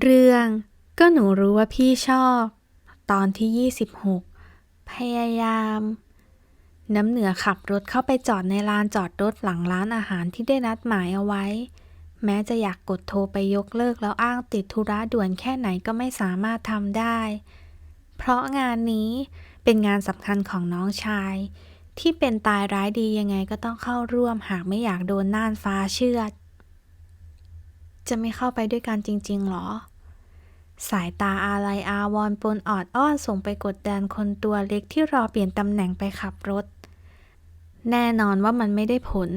เรื่องก็หนูรู้ว่าพี่ชอบ ตอนที่ 26 พยายาม น้ำเหนือขับรถเข้าไปจอดในลานจอดรถหลังร้านอาหารที่ได้นัดหมายเอาไว้ แม้จะอยากกดโทรไปยกเลิกแล้วอ้างติดธุระด่วนแค่ไหนก็ไม่สามารถทำได้ เพราะงานนี้เป็นงานสำคัญของน้องชาย ที่เป็นตายร้ายดียังไงก็ต้องเข้าร่วมหากไม่อยากโดนน่านฟ้าเชือด จะไม่เข้าไปด้วยกันจริง ๆ หรอ สายตาอาลัยอาวรณ์ปนออดอ้อนส่งไปกดดันคนตัวเล็กที่รอเปลี่ยนตำแหน่งไปขับรถ แน่นอนว่ามันไม่ได้ผล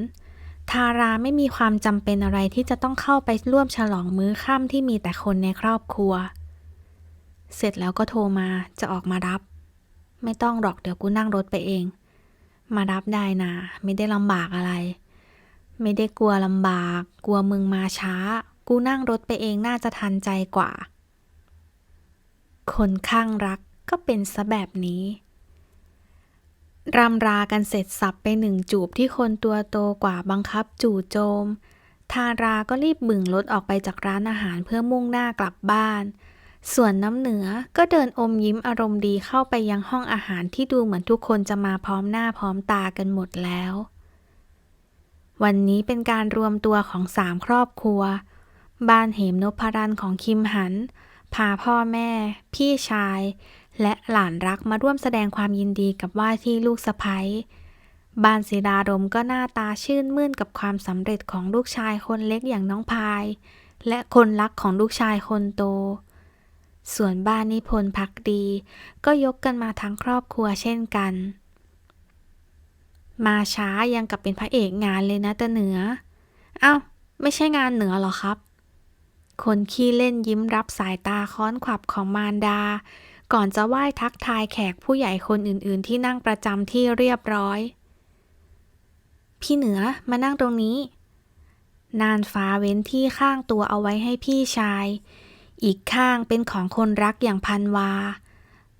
ทาราไม่มีความจำเป็นอะไรที่จะต้องเข้าไปร่วมฉลองมื้อค่ำที่มีแต่คนในครอบครัว เสร็จแล้วก็โทรมาจะออกมารับ ไม่ต้องหรอกเดี๋ยวกูนั่งรถไปเอง มารับได้นะไม่ได้ลำบากอะไร ไม่ได้กลัวลำบาก กลัวมึงมาช้า กูนั่งรถไปเองน่าจะทันใจกว่า คนข้างรักก็เป็นซะแบบนี้รำรากันเสร็จสับไปหนึ่งจูบที่คนตัวโตกว่าบังคับจู่โจม ทาราก็รีบบึ่งรถออกไปจากร้านอาหารเพื่อมุ่งหน้ากลับบ้าน ส่วนน้ำเหนือก็เดินอมยิ้มอารมณ์ดีเข้าไปยังห้องอาหารที่ดูเหมือนทุกคนจะมาพร้อมหน้าพร้อมตากันหมดแล้ว วันนี้เป็นการรวมตัวของสามครอบครัว บ้านเหมนพรันของคิมหัน พาพ่อแม่ พี่ชาย และหลานรักมาร่วมแสดงความยินดีกับว่าที่ลูกสะใภ้บ้านศิดารมก็หน้าตาชื่นมื่นกับความสำเร็จของลูกชายคนเล็กอย่างน้องพาย และคนรักของลูกชายคนโต ส่วนบ้านนิพนธ์พักดี ก็ยกกันมาทั้งครอบครัวเช่นกัน มาช้ายังกับเป็นพระเอกงานเลยนะตะเหนือ เอ้า ไม่ใช่งานเหนือหรอครับ คนขี้เล่นยิ้มรับสายตาค้อนขวับของมารดา ก่อนจะไหว้ทักทายแขกผู้ใหญ่คนอื่นๆ ที่นั่งประจำที่เรียบร้อย พี่เหนือมานั่งตรงนี้ นานฟ้าเว้นที่ข้างตัวเอาไว้ให้พี่ชาย อีกข้างเป็นของคนรักอย่างพันวา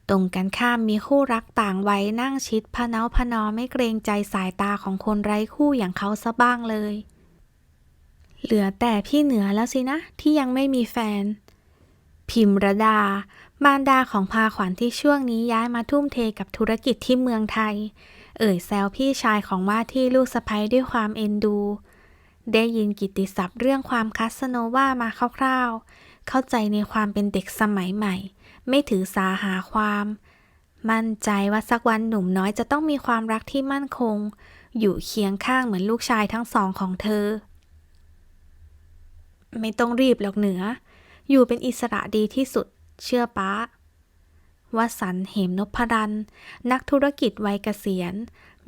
ตรงกันข้ามมีคู่รักต่างวัยนั่งชิดพะเนาพะนอไม่เกรงใจสายตาของคนไร้คู่อย่างเขาซะบ้างเลย เหลือแต่พี่เหนือแล้วสินะ ที่ยังไม่มีแฟน พิมรดา มารดาของพาขวัญที่ช่วงนี้ย้ายมาทุ่มเทกับธุรกิจที่เมืองไทย เอ่ยแซวพี่ชายของว่าที่ลูกสะใภ้ด้วยความเอ็นดู ได้ยินกิตติศัพท์เรื่องความคัสโนว่ามาคร่าวๆ เข้าใจในความเป็นเด็กสมัยใหม่ ไม่ถือสาหาความ มั่นใจว่าสักวันหนุ่มน้อยจะต้องมีความรักที่มั่นคง อยู่เคียงข้างเหมือนลูกชายทั้งสองของเธอ ไม่ต้องรีบหรอกเหนือ อยู่เป็นอิสระดีที่สุด เชื่อป้าวสันเหมนพรัน นักธุรกิจวัยเกษียณ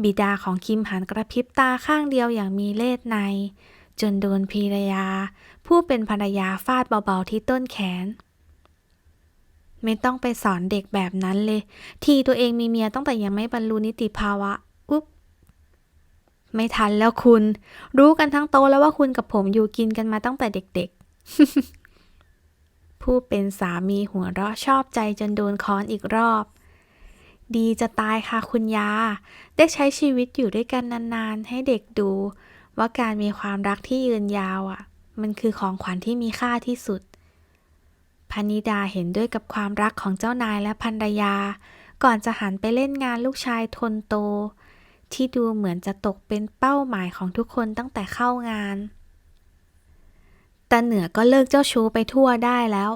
บิดาของคิมหันกระพริบตาข้างเดียวอย่างมีเล่ห์ใน จนโดนภรรยา ผู้เป็นภรรยาฟาดเบาๆที่ต้นแขน ไม่ต้องไปสอนเด็กแบบนั้นเลย ทีตัวเองมีเมียตั้งแต่ยังไม่บรรลุนิติภาวะ ไม่ทันแล้วคุณ รู้กันทั้งโตแล้วว่าคุณกับผมอยู่กินกันมาตั้งแต่เด็กๆ ผู้เป็นสามีหัวเราะชอบใจจนโดนค้อนอีกรอบ ดีจะตายค่ะคุณยา ได้ใช้ชีวิตอยู่ด้วยกันนานๆ ให้เด็กดู ว่าการมีความรักที่ยืนยาวอะ มันคือของขวัญที่มีค่าที่สุดพนิดาเห็นด้วยกับความรักของเจ้านายและภรรยา ก่อนจะหันไปเล่นงานลูกชายทนโต ที่ดูเหมือนจะตกเป็นเป้าหมายของทุกคนตั้งแต่เข้างาน แตาเหนือก็เลิกเจ้าชู้ไปทั่วได้แล้ว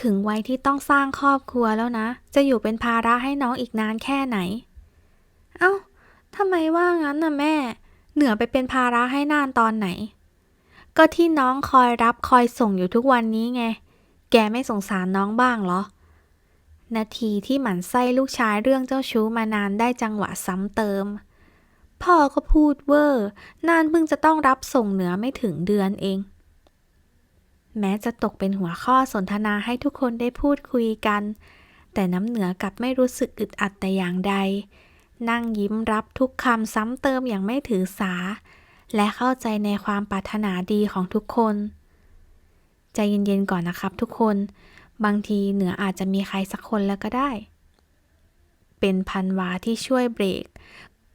ถึงวัยที่ต้องสร้างครอบครัวแล้วนะ จะอยู่เป็นภาระให้น้องอีกนานแค่ไหน เอ้าทำไมว่างั้นนะแม่ เหนือไปเป็นภาระให้นานตอนไหน ก็ที่น้องคอยรับคอยส่งอยู่ทุกวันนี้ไง แกไม่สงสารน้องบ้างเหรอ นาทีที่หมันไส้ลูกชายเรื่องเจ้าชู้มานานได้จังหวะซ้ำเติม พ่อก็พูดเวอร์ นานเพิ่งจะต้องรับส่งเหนือไม่ถึงเดือนเอง แม้จะตกเป็นหัวข้อสนทนาให้ทุกคนได้พูดคุยกัน แต่น้ำเหนือกลับไม่รู้สึกอึดอัดแต่อย่างใด นั่งยิ้มรับทุกคำซ้ำเติมอย่างไม่ถือสา และเข้าใจในความปรารถนาดีของทุกคน ใจเย็นๆก่อนนะครับทุกคน บางทีเหนืออาจจะมีใครสักคนแล้วก็ได้เป็นพันวาที่ช่วยเบรก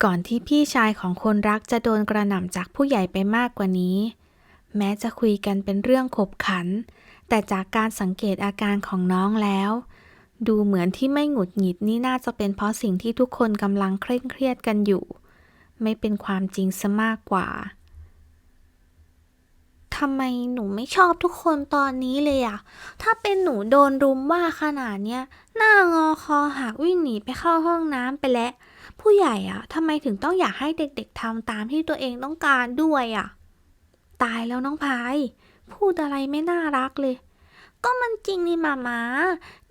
ก่อนที่พี่ชายของคนรักจะโดนกระหน่ำจากผู้ใหญ่ไปมากกว่านี้ แม้จะคุยกันเป็นเรื่องขบขัน แต่จากการสังเกตอาการของน้องแล้ว ดูเหมือนที่ไม่หงุดหงิดนี่น่าจะเป็นเพราะสิ่งที่ทุกคนกำลังเคร่งเครียดกันอยู่ ไม่เป็นความจริงซะมากกว่าทำไมหนูไม่ชอบทุกคนตอนนี้เลยอะถ้าเป็นหนูโดนรุมว่าขนาดเนี้ย หน้างอคอหักวิ่งหนีไปเข้าห้องน้ำไปแล้ว ผู้ใหญ่อะทำไมถึงต้องอยากให้เด็กๆทำตามที่ตัวเองต้องการด้วยอะตายแล้วน้องพาย พูดอะไรไม่น่ารักเลย ก็มันจริงนี่มามา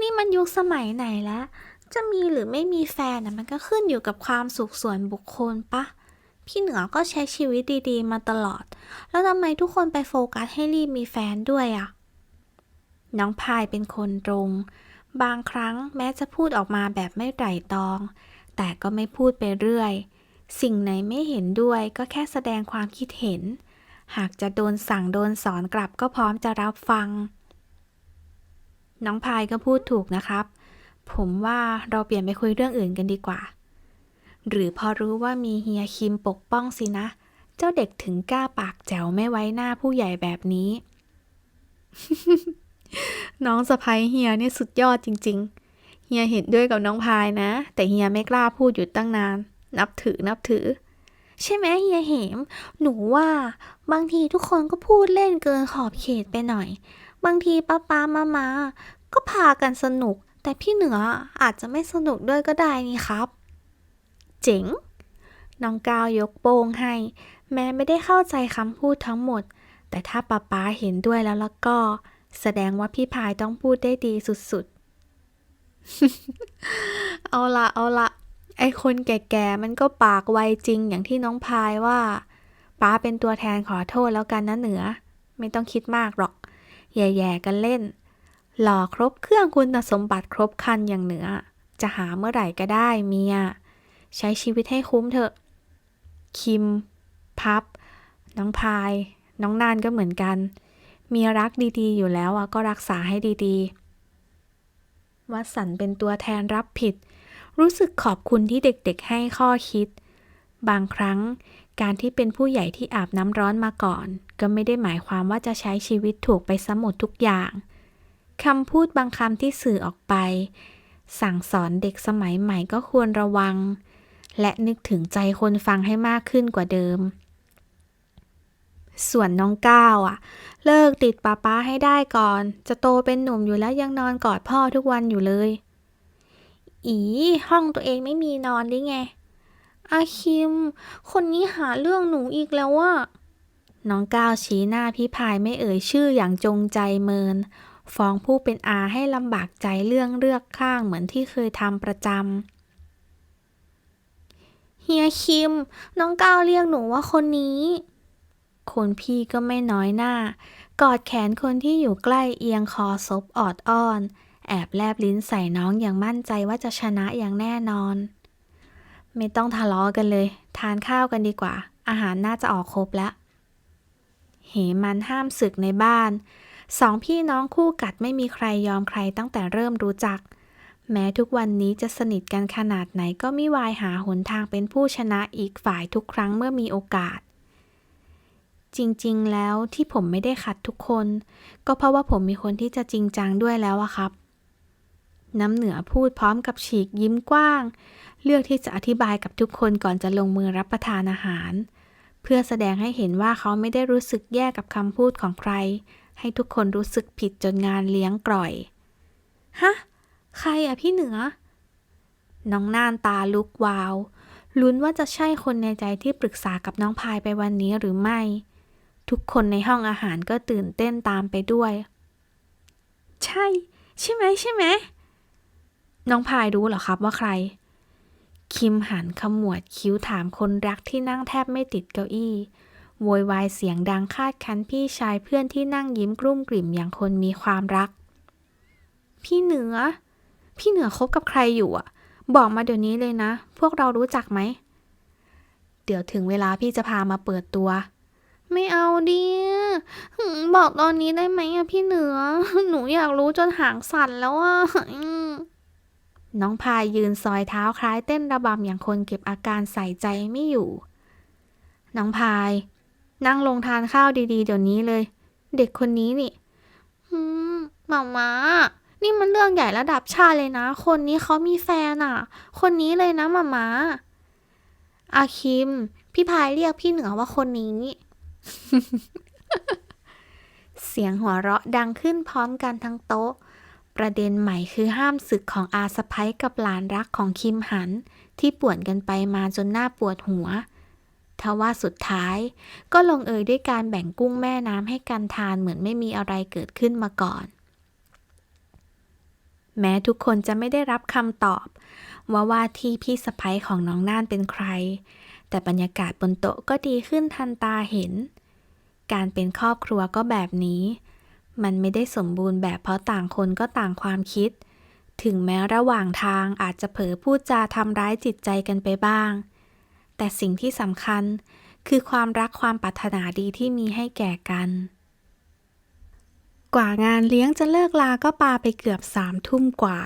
นี่มันยุคสมัยไหนแล้ว จะมีหรือไม่มีแฟนนะมันก็ขึ้นอยู่กับความสุขส่วนบุคคลปะ พี่เหนือก็ใช้ชีวิตดีๆ มาตลอด แล้วทำไมทุกคนไปโฟกัสให้รีบมีแฟนด้วยอะน้องพายเป็นคนตรง บางครั้งแม้จะพูดออกมาแบบไม่ไตร่ตรอง แต่ก็ไม่พูดไปเรื่อย สิ่งไหนไม่เห็นด้วยก็แค่แสดงความคิดเห็น หากจะโดนสั่งโดนสอนกลับก็พร้อมจะรับฟัง น้องพายก็พูดถูกนะครับ ผมว่าเราเปลี่ยนไปคุยเรื่องอื่นกันดีกว่า หรือพอรู้ว่ามีเฮียคิมปกป้องสินะ เจ้าเด็กถึงกล้าปากแจ๋วไม่ไว้หน้าผู้ใหญ่แบบนี้ น้องสะพ้ยเฮียนี่สุดยอดจริง ๆ เฮียเห็นด้วยกับน้องพายนะ แต่เฮียไม่กล้าพูดอยู่ตั้งนาน นับถือนับถือ ใช่ไหมเฮียเหม หนูว่าบางทีทุกคนก็พูดเล่นเกินขอบเขตไปหน่อย บางทีป้าป้ามามาก็พากันสนุก แต่พี่เหนืออาจจะไม่สนุกด้วยก็ได้นี่ครับ เจ๋งน้องก้าวยกโป้งให้ แม้ไม่ได้เข้าใจคำพูดทั้งหมด แต่ถ้าป้าป๊าเห็นด้วยแล้วแล้วก็ แสดงว่าพี่พายต้องพูดได้ดีสุดๆ เอาละเอาละไอคนแก่ๆมันก็ปากไวจริงอย่างที่น้องพายว่าป้าเป็นตัวแทนขอโทษแล้วกันนะเหนือ ไม่ต้องคิดมากหรอก แย่ๆกันเล่น หล่อครบเครื่องคุณสมบัติครบคันอย่างเหนือ จะหาเมื่อไหร่ก็ได้เมีย ใช้ชีวิตให้คุ้มเถอะ คิม พับ น้องพาย น้องนานก็เหมือนกัน มีรักดีๆ อยู่แล้วอะก็รักษาให้ดีๆ วัดสันเป็นตัวแทนรับผิด รู้สึกขอบคุณที่เด็กๆให้ข้อคิด บางครั้งการที่เป็นผู้ใหญ่ที่อาบน้ำร้อนมาก่อน ก็ไม่ได้หมายความว่าจะใช้ชีวิตถูกไปซะหมดทุกอย่างคำพูดบางคำที่สื่อออกไป สั่งสอนเด็กสมัยใหม่ก็ควรระวัง และนึกถึงใจคนฟังให้มากขึ้นกว่าเดิม ส่วนน้องก้าวอะเลิกติดป้าป้าให้ได้ก่อน จะโตเป็นหนุ่มอยู่แล้วยังนอนกอดพ่อทุกวันอยู่เลย อีห้องตัวเองไม่มีนอนได้ไง อาคิม คนนี้หาเรื่องหนูอีกแล้วว่าน้องก้าวชี้หน้าพี่พายไม่เอ่ยชื่ออย่างจงใจเมิน ฟ้องผู้เป็นอาให้ลำบากใจเรื่องเลือกข้างเหมือนที่เคยทำประจำเฮียคิม น้องก้าวเรียกหนูว่าคนนี้ คนพี่ก็ไม่น้อยหน้า กอดแขนคนที่อยู่ใกล้เอียงคอซบออดอ้อน แอบแลบลิ้นใส่น้องอย่างมั่นใจว่าจะชนะอย่างแน่นอน ไม่ต้องทะเลาะกันเลย ทานข้าวกันดีกว่า อาหารน่าจะออกครบแล้วเหมันห้ามศึกในบ้านสองพี่น้องคู่กัดไม่มีใครยอมใครตั้งแต่เริ่มรู้จัก แม้ทุกวันนี้จะสนิทกันขนาดไหนก็มิวายหาหนทางเป็นผู้ชนะอีกฝ่ายทุกครั้งเมื่อมีโอกาส จริงๆ แล้วที่ผมไม่ได้ขัดทุกคน ก็เพราะว่าผมมีคนที่จะจริงจังด้วยแล้วอะครับ น้ำเหนือพูดพร้อมกับฉีกยิ้มกว้าง เลือกที่จะอธิบายกับทุกคนก่อนจะลงมือรับประทานอาหาร เพื่อแสดงให้เห็นว่าเขาไม่ได้รู้สึกแย่กับคำพูดของใคร ให้ทุกคนรู้สึกผิดจนงานเลี้ยงกร่อย ฮะ ใครอะพี่เหนือ น้องน่านตาลุกวาวลุ้นว่าจะใช่คนในใจที่ปรึกษากับน้องพายไปวันนี้หรือไม่ ทุกคนในห้องอาหารก็ตื่นเต้นตามไปด้วย ใช่ ใช่ไหมใช่ไหม น้องพายรู้เหรอครับว่าใคร คิมหันขมวดคิ้วถามคนรักที่นั่งแทบไม่ติดเก้าอี้โวยวายเสียงดังคาดคันพี่ชายเพื่อนที่นั่งยิ้มกลุ้มกลิ่มอย่างคนมีความรัก พี่เหนือ พี่เหนือคบกับใครอยู่อะ บอกมาเดี๋ยวนี้เลยนะ พวกเรารู้จักไหม เดี๋ยวถึงเวลาพี่จะพามาเปิดตัว ไม่เอาดิบอกตอนนี้ได้ไหมอะพี่เหนือ หนูอยากรู้จนหางสั่นแล้วอะน้องพายยืนซอยเท้าคล้ายเต้นระบำอย่างคนเก็บอาการใส่ใจไม่อยู่ น้องพาย นั่งลงทานข้าวดีๆ เดี๋ยวนี้เลย เด็กคนนี้นี่อืมหมามานี่มันเรื่องใหญ่ระดับชาติเลยนะ คนนี้เขามีแฟนอะคนนี้เลยนะหมามาอาคิม พี่พายเรียกพี่เหนือว่าคนนี้ เสียงหัวเราะดังขึ้นพร้อมกันทั้งโต๊ะ ประเด็นใหม่คือห้ามศึกของอาสะพ้ยกับหลานรักของคิมหัน ที่ป่วนกันไปมาจนหน้าปวดหัวทว่าสุดท้าย ก็ลงเอยด้วยการแบ่งกุ้งแม่น้ำให้กันทานเหมือนไม่มีอะไรเกิดขึ้นมาก่อน แม้ทุกคนจะไม่ได้รับคำตอบ ว่าว่าที่พี่สะพ้ยของน้องน่านเป็นใคร แต่บรรยากาศบนโต๊ะก็ดีขึ้นทันตาเห็น การเป็นครอบครัวก็แบบนี้ มันไม่ได้สมบูรณ์แบบเพราะต่างคนก็ต่างความคิด ถึงแม้ระหว่างทางอาจจะเผลอพูดจาทำร้ายจิตใจกันไปบ้าง แต่สิ่งที่สำคัญคือความรักความปรารถนาดีที่มีให้แก่กัน กว่างานเลี้ยงจะเลิกลาก็ปาไปเกือบสามทุ่มกว่า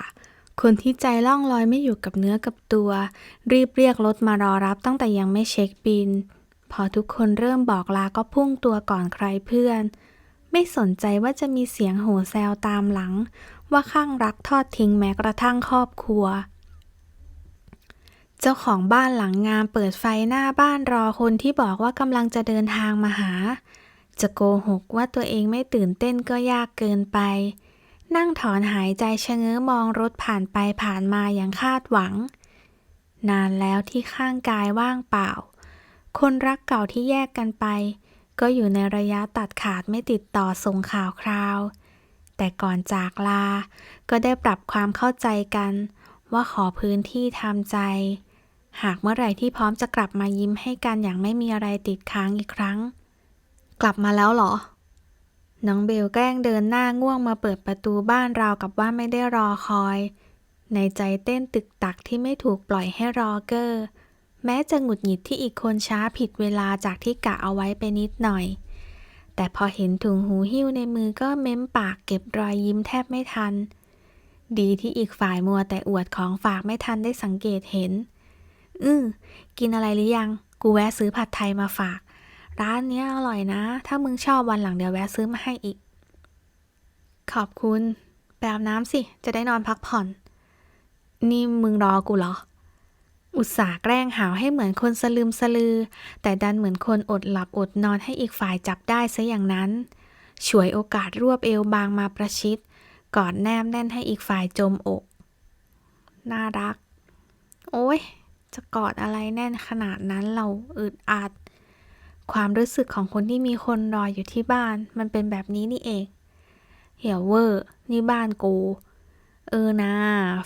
คนที่ใจล่องลอยไม่อยู่กับเนื้อกับตัว รีบเรียกรถมารอรับตั้งแต่ยังไม่เช็คบิน พอทุกคนเริ่มบอกลาก็พุ่งตัวก่อนใครเพื่อน ไม่สนใจว่าจะมีเสียงโห่แซวตามหลัง ว่าข้างรักทอดทิ้งแม้กระทั่งครอบครัว เจ้าของบ้านหลังงามเปิดไฟหน้าบ้านรอคนที่บอกว่ากำลังจะเดินทางมาหา จะโกหกว่าตัวเองไม่ตื่นเต้นก็ยากเกินไป นั่งถอนหายใจชะเง้อมองรถผ่านไปผ่านมาอย่างคาดหวัง นานแล้วที่ข้างกายว่างเปล่า คนรักเก่าที่แยกกันไป ก็อยู่ในระยะตัดขาดไม่ติดต่อส่งข่าวคราว แต่ก่อนจากลา ก็ได้ปรับความเข้าใจกัน ว่าขอพื้นที่ทำใจ หากเมื่อไหร่ที่พร้อมจะกลับมายิ้มให้กันอย่างไม่มีอะไรติดค้างอีกครั้ง กลับมาแล้วเหรอ น้องเบลแกล้งเดินหน้าง่วงมาเปิดประตูบ้านราวกับว่าไม่ได้รอคอย ในใจเต้นตึกตักที่ไม่ถูกปล่อยให้รอเกอร์ แม้จะหงุดหงิดที่อีกคนช้าผิดเวลาจากที่กะเอาไว้ไปนิดหน่อย แต่พอเห็นถุงหูหิ้วในมือก็เม้มปากเก็บรอยยิ้มแทบไม่ทัน ดีที่อีกฝ่ายมัวแต่อวดของฝากไม่ทันได้สังเกตเห็น อือกินอะไรหรือยัง กูแวะซื้อผัดไทยมาฝาก ร้านเนี้ยอร่อยนะ ถ้ามึงชอบวันหลังเดี๋ยวแวะซื้อมาให้อีก ขอบคุณ ไปอาบน้ำสิ จะได้นอนพักผ่อน นี่มึงรอกูเหรอ อุตส่าห์แกล้งหาวให้เหมือนคนสลืมสลือ แต่ดันเหมือนคนอดหลับอดนอนให้อีกฝ่ายจับได้ซะอย่างนั้นฉวยโอกาสรวบเอวบางมาประชิด กอดแนมแน่นให้อีกฝ่ายจมอก น่ารัก โอ้ย จะกอดอะไรแน่นขนาดนั้นเราอึดอัด ความรู้สึกของคนที่มีคนรออยู่ที่บ้าน มันเป็นแบบนี้นี่เอง เหี่ยวเวอร์ นี่บ้านกู เออนะ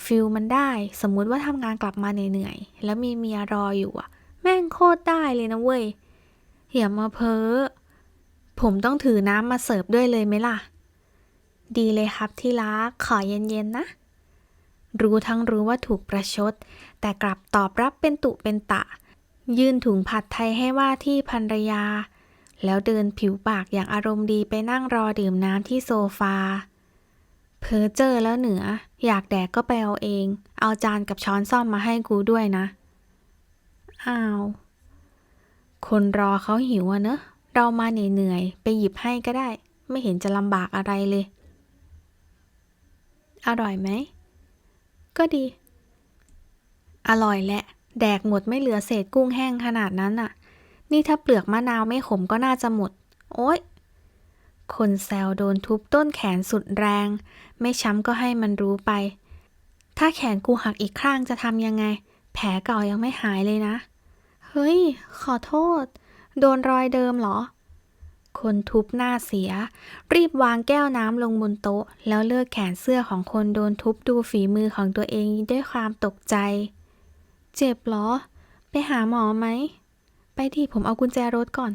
ฟิลมันได้ สมมุติว่าทำงานกลับมาเหนื่อยๆแล้วมีเมียรออยู่อะแม่งโคตรได้เลยนะเว้ยอย่ามาเพ้อผมต้องถือน้ำมาเสิร์ฟด้วยเลยไหมล่ะ ดีเลยครับที่รักขอเย็นๆนะ รู้ทั้งรู้ว่าถูกประชด แต่กลับตอบรับเป็นตุเป็นตะ ยื่นถุงผัดไทยให้ว่าที่ภรรยา แล้วเดินผิวปากอย่างอารมณ์ดีไปนั่งรอดื่มน้ำที่โซฟา เพอเจอแล้วเหนือ อยากแดกก็ไปเอาเอง เอาจานกับช้อนซ่อมมาให้กูด้วยนะ อ้าว คนรอเขาหิวอะเนอะ เรามาเหนื่อยๆไปหยิบให้ก็ได้ ไม่เห็นจะลำบากอะไรเลย อร่อยไหม ก็ดี อร่อยแหละ แดกหมดไม่เหลือเศษกุ้งแห้งขนาดนั้นน่ะนี่ถ้าเปลือกมะนาวไม่ขมก็น่าจะหมด โอ๊ย คนแซวโดนทุบต้นแขนสุดแรง ไม่ช้ำก็ให้มันรู้ไป ถ้าแขนกูหักอีกข้างจะทำยังไง แผลเก่ายังไม่หายเลยนะ เฮ้ย ขอโทษ โดนรอยเดิมเหรอ คนทุบหน้าเสีย รีบวางแก้วน้ำลงบนโต๊ะ แล้วเลือกแขนเสื้อของคนโดนทุบดูฝีมือของตัวเองด้วยความตกใจ เจ็บเหรอ ไปหาหมอไหม ไปที่ผมเอากุญแจรถก่อน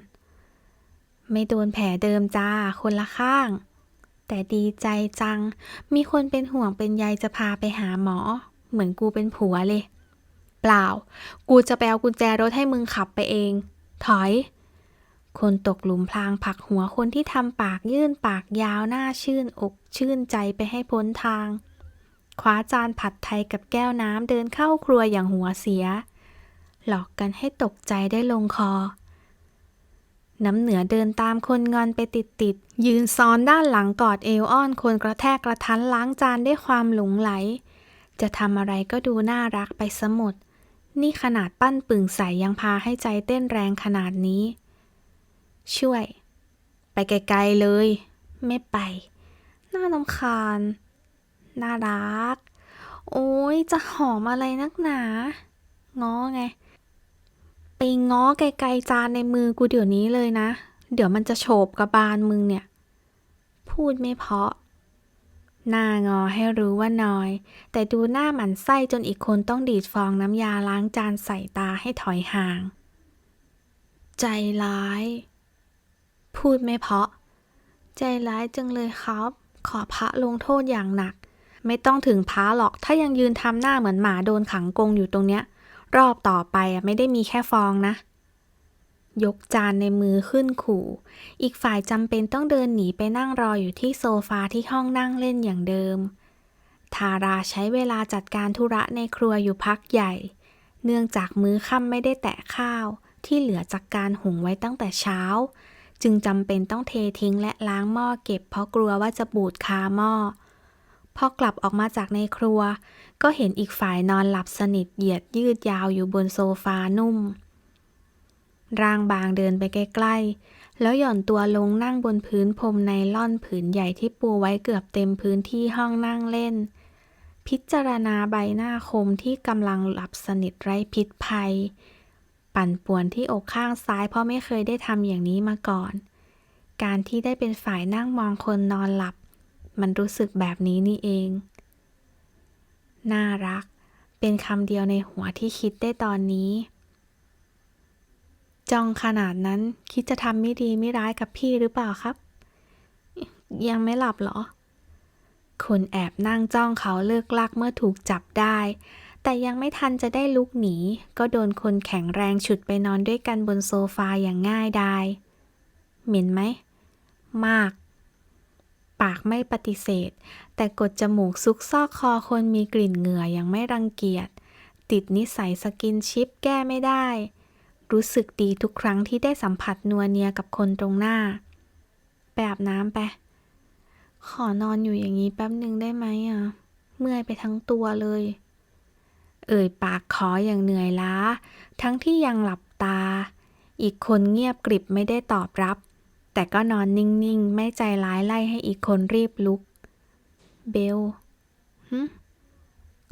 ไม่โดนแผลเดิมจ้า คนละข้าง แต่ดีใจจัง มีคนเป็นห่วงเป็นใยจะพาไปหาหมอ เหมือนกูเป็นผัวเลย เปล่า กูจะไปเอากุญแจรถให้มึงขับไปเอง ถอย คนตกหลุมพรางผักหัวคนที่ทำปากยื่นปากยาวหน้าชื่นอกชื่นใจไปให้พ้นทางคว้าจานผัดไทยกับแก้วน้ำเดินเข้าครัวอย่างหัวเสีย หลอกกันให้ตกใจได้ลงคอ น้ำเหนือเดินตามคนงอนไปติดๆ ยืนซ้อนด้านหลังกอดเอวอ้อนคนกระแทกกระทันล้างจานด้วยความหลงไหล จะทำอะไรก็ดูน่ารักไปสมด นี่ขนาดปั้นปึ่งใสยังพาให้ใจเต้นแรงขนาดนี้ ช่วย ไปไกลๆเลย ไม่ไป น่าลำคาญ น่ารัก โอ้ยจะหอมอะไรนักหนา ง้อไง ไปง้อไกลๆจานในมือกูเดี๋ยวนี้เลยนะ เดี๋ยวมันจะโฉบกระบาลมึงเนี่ย พูดไม่เพาะ หน้างอให้รู้ว่าน้อย แต่ดูหน้าหมันไส้จนอีกคนต้องดีดฟองน้ำยาล้างจานใส่ตาให้ถอยห่าง ใจร้าย พูดไม่เพาะ ใจร้ายจังเลยครับ ขอพระลงโทษอย่างหนัก ไม่ต้องถึงพระหรอกถ้ายังยืนทำหน้าเหมือนหมาโดนขังกงอยู่ตรงเนี้ย รอบต่อไปไม่ได้มีแค่ฟองนะ ยกจานในมือขึ้นขู่ อีกฝ่ายจำเป็นต้องเดินหนีไปนั่งรออยู่ที่โซฟาที่ห้องนั่งเล่นอย่างเดิม ทาราใช้เวลาจัดการธุระในครัวอยู่พักใหญ่ เนื่องจากมื้อค่ำไม่ได้แตะข้าวที่เหลือจากการหุงไว้ตั้งแต่เช้า จึงจำเป็นต้องเททิ้งและล้างหม้อเก็บเพราะกลัวว่าจะบูดคาหม้อ พอกลับออกมาจากในครัว ก็เห็นอีกฝ่ายนอนหลับสนิทเหยียดยืดยาวอยู่บนโซฟานุ่ม ร่างบางเดินไปใกล้ๆ แล้วหย่อนตัวลงนั่งบนพื้นพรมไนล่อนผืนใหญ่ที่ปูไว้เกือบเต็มพื้นที่ห้องนั่งเล่น พิจารณาใบหน้าคมที่กำลังหลับสนิทไร้พิษภัย ปั่นป่วนที่อกข้างซ้ายเพราะไม่เคยได้ทำอย่างนี้มาก่อน การที่ได้เป็นฝ่ายนั่งมองคนนอนหลับ มันรู้สึกแบบนี้นี่เอง น่ารัก เป็นคำเดียวในหัวที่คิดได้ตอนนี้ จองขนาดนั้นคิดจะทำไม่ดีไม่ร้ายกับพี่หรือเปล่าครับ ยังไม่หลับเหรอคุณแอบนั่งจ้องเขาเลิกลักเมื่อถูกจับได้ แต่ยังไม่ทันจะได้ลุกหนี ก็โดนคนแข็งแรงฉุดไปนอนด้วยกันบนโซฟาอย่างง่ายดาย เหม็นไหม มาก ปากไม่ปฏิเสธ แต่กดจมูกซุกซอกคอคนมีกลิ่นเหงื่อยังไม่รังเกียจ ติดนิสัยสกินชิปแก้ไม่ได้ รู้สึกดีทุกครั้งที่ได้สัมผัสนัวเนียกับคนตรงหน้า ไปอาบน้ำไป ขอนอนอยู่อย่างนี้แป๊บหนึ่งได้ไหมอะ เมื่อยไปทั้งตัวเลย เอ่ยปากขออย่างเหนื่อยล้า ทั้งที่ยังหลับตา อีกคนเงียบกริบไม่ได้ตอบรับ แต่ก็นอนนิ่ง ๆ ไม่ใจร้ายไล่ให้อีกคนรีบลุก เบลหึ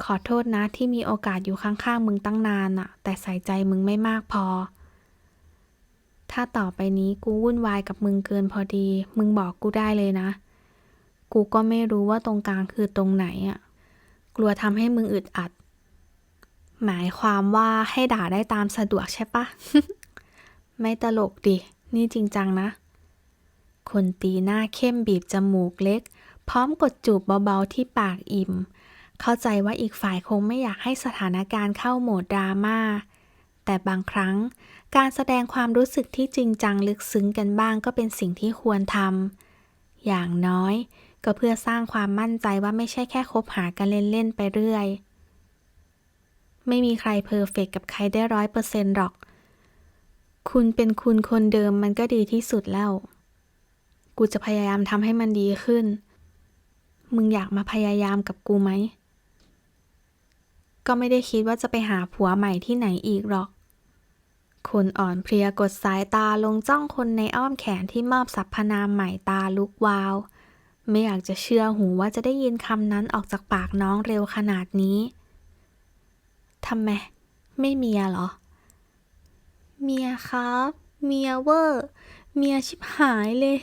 ขอโทษนะที่มีโอกาสอยู่ข้าง ๆ มึงตั้งนานอะแต่ใส่ใจมึงไม่มากพอ ถ้าต่อไปนี้กูวุ่นวายกับมึงเกินพอดี มึงบอกกูได้เลยนะ กูก็ไม่รู้ว่าตรงกลางคือตรงไหนอะกลัวทำให้มึงอึดอัด หมายความว่าให้ด่าได้ตามสะดวกใช่ปะ ไม่ตลกดิ นี่จริงจังนะ คนตีหน้าเข้มบีบจมูกเล็ก พร้อมกดจูบเบาๆที่ปากอิ่ม เข้าใจว่าอีกฝ่ายคงไม่อยากให้สถานการณ์เข้าโหมดดราม่า แต่บางครั้ง การแสดงความรู้สึกที่จริงจังลึกซึ้งกันบ้างก็เป็นสิ่งที่ควรทำ อย่างน้อยก็เพื่อสร้างความมั่นใจว่าไม่ใช่แค่คบหากันเล่น ๆ ไปเรื่อย ไม่มีใครเพอร์เฟกต์กับใครได้ร้อยเปอร์เซ็นต์หรอก คุณเป็นคุณคนเดิมมันก็ดีที่สุดแล้ว กูจะพยายามทำให้มันดีขึ้น มึงอยากมาพยายามกับกูไหม ก็ไม่ได้คิดว่าจะไปหาผัวใหม่ที่ไหนอีกหรอกคนอ่อนเพลียกดสายตาลงจ้องคนในอ้อมแขนที่มอบสรรพนามใหม่ตาลุกวาว ไม่อยากจะเชื่อหูว่าจะได้ยินคำนั้นออกจากปากน้องเร็วขนาดนี้ทำไม ไม่เมียหรอ เมียครับ เมียเวอร์ เมียชิบหายเลย